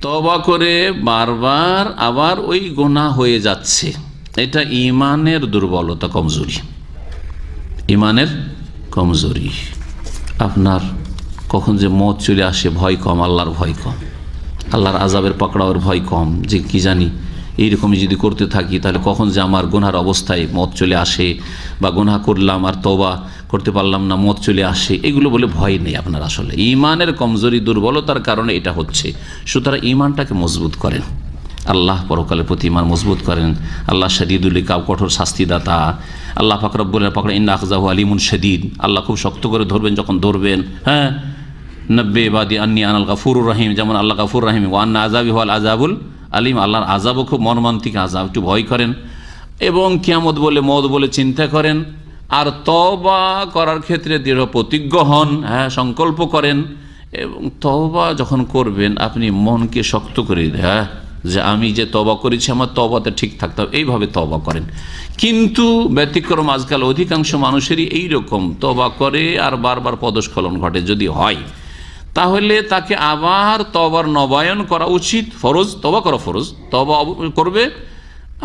তবা করে বারবার আবার ওই গোনা হয়ে যাচ্ছে। এটা ইমানের দুর্বলতা, কমজোরি। ইমানের কমজোরি। আপনার কখন যে মত চলে আসে, ভয় কম, আল্লাহর ভয় কম। আল্লাহর আজাবের পাকড়াওয়ার ভয় কম। যে কি জানি এইরকমই যদি করতে থাকি, তাহলে কখন যে আমার গোনার অবস্থায় মত চলে আসে বা গুনাহ করলাম আর তবা করতে পারলাম না মত চলে আসে, এগুলো বলে ভয় নেই আপনার আসলে। ইমানের কমজোরি দুর্বলতার কারণে এটা হচ্ছে। সুতরাং ইমানটাকে মজবুত করেন। আল্লাহ পরকালের প্রতি ইমান মজবুত করেন। আল্লাহ শদীদুল কাউ কঠোর শাস্তিদাতা। আল্লাহ ফাকরবুল্লাহ পাকড়া ইন্না আখজাহু আলিমুন শদীদ। আল্লাহ খুব শক্ত করে ধরবেন যখন ধরবেন। হ্যাঁ? নব্বে বাদি আন্নি আনাল গাফুর রহিম। যেমন আল্লাহ গাফুর রহিম আন্না আজাবি হল আজাবুল আলিম, আল্লাহর আজাবও খুব মর্মান্তিক আজাব একটু ভয় করেন। এবং কিয়ামত বলে মদ বলে চিন্তা করেন। আর তবা করার ক্ষেত্রে দৃঢ় প্রতিজ্ঞ হন হ্যাঁ সংকল্প করেন। এবং তবা যখন করবেন, আপনি মনকে শক্ত করে হ্যাঁ যে আমি যে তবা করেছি, আমার তবাতে ঠিক থাকতে হবে। এইভাবে তবা করেন। কিন্তু ব্যতিক্রম আজকাল অধিকাংশ মানুষেরই এই রকম তবা করে আর বারবার পদস্খলন ঘটে। যদি হয় তাহলে তাকে আবার তবার নবায়ন করা উচিত। ফরজ তবা করা ফরজ তবা করবে।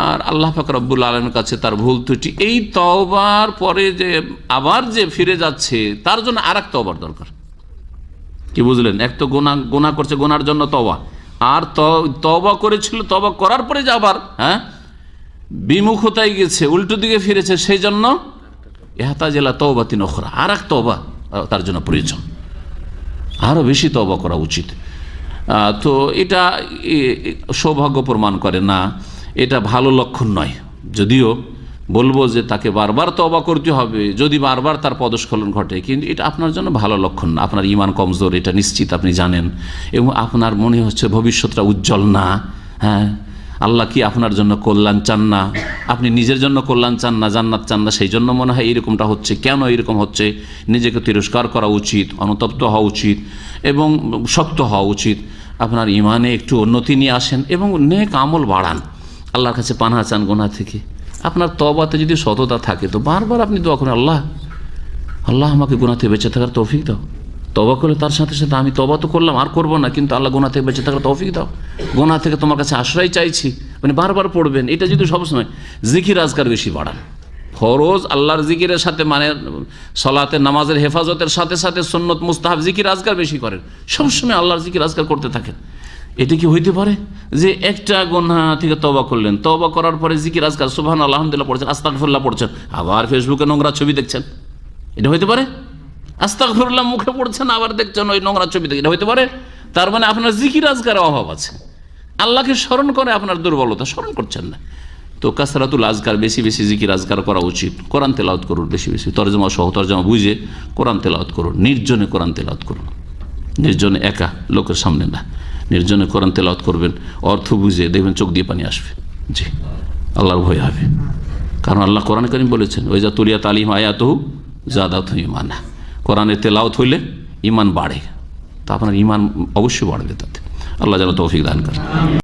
আর আল্লাহ পাক রব্বুল আলমের কাছে তার ভুল ত্রুটি। এই তবার পরে যে আবার যে ফিরে যাচ্ছে, তার জন্য আর এক তবার দরকার। কি বুঝলেন? এক তো গোনা গোনা করছে গোনার জন্য তবা আর তবা করেছিল তবা করার পরে যে আবার হ্যাঁ? বিমুখতায় গেছে, উল্টো দিকে ফিরেছে, সেই জন্য এহাতা জেলা তবাতি নখরা আর এক তবা তার জন্য প্রয়োজন। আরও বেশি তবা করা উচিত। তো এটা সৌভাগ্য প্রমাণ করে না, এটা ভালো লক্ষণ নয়। যদিও বলব যে তাকে বারবার তবা করতে হবে, যদি বারবার তার পদস্খলন ঘটে, কিন্তু এটা আপনার জন্য ভালো লক্ষণ না। আপনার ইমান কমজোর, এটা নিশ্চিত আপনি জানেন। এবং আপনার মনে হচ্ছে ভবিষ্যৎটা উজ্জ্বল না হ্যাঁ? আল্লাহ কি আপনার জন্য কল্যাণ চান না? আপনি নিজের জন্য কল্যাণ চান, না জান্নাত চান, না সেই জন্য মনে হয় এইরকমটা হচ্ছে। কেন এরকম হচ্ছে? নিজেকে তিরস্কার করা উচিত, অনুতপ্ত হওয়া উচিত এবং শক্ত হওয়া উচিত। আপনার ইমানে একটু উন্নতি নিয়ে আসেন এবং নেক আমল বাড়ান। আল্লাহর কাছে পানা চান গোনা থেকে। আপনার তবাতে যদি সততা থাকে, তো বারবার আপনি দোয়া করেন, আল্লাহ আল্লাহ আমাকে গুণাতে বেঁচে থাকার তৌফিক দাও। তবা করলে তার সাথে সাথে আমি তবা তো করলাম, আর করব না, কিন্তু আল্লাহ গোনা থেকে বেঁচে থাকার তৌফিক দাও। গোনা থেকে তোমার কাছে আশ্রয় চাইছি। মানে বারবার পড়বেন, এটা যদি সবসময় জিকির আজকার বেশি বাড়ান। ফরোজ আল্লাহর জিকিরের সাথে মানে সলাতে নামাজের হেফাজতের সাথে সাথে সন্নত, মুস্তাহাব জিকির আজকার বেশি করেন। সবসময় আল্লাহর জিকির আজকার করতে থাকেন। এটা কি হইতে পারে? যে একটা গোনা থেকে তবা করলেন তবা করার পরে জিকির আজকার সুবহান আলহামদুলিল্লাহ পড়ছেন আস্তাকফুল্লাহ পড়ছেন, আবার ফেসবুকে নোংরা ছবি দেখছেন। এটা হইতে পারে? আস্তাকফিরুল্লাহ মুখে পড়ছেন, আবার দেখছেন ওই নোংরা ছবি দেখে এটা হইতে পারে? তার মানে আপনার জিকির আজকারের অভাব আছে। আল্লাহকে স্মরণ করে আপনার দুর্বলতা স্মরণ করছেন না। তো কাসরাতুল আজকার, বেশি বেশি জিকির আজকার করা উচিত। কোরআন তেলাওত করুন বেশি বেশি। তর্জমা সহ তর্জমা বুঝে কোরআন তেলাওত করুন। নির্জনে কোরআন তেলাওত করুন। নির্জনে একা, লোকের সামনে না। নির্জনে কোরআন তেলাওত করবেন, অর্থ বুঝে দেখবেন চোখ দিয়ে পানি আসবে। জি, আল্লাহর ভয় হবে। কারণ আল্লাহ কোরআন করিম বলেছেন ওই যা তুলিয়া তালিম আয়াত আয়াতহু জাদাত ইমানা কোরআনের তেলাওত হইলে ইমান বাড়ে। তা আপনার ইমান অবশ্যই বাড়বে তাতে। আল্লাহ যেন তৌফিক দান করে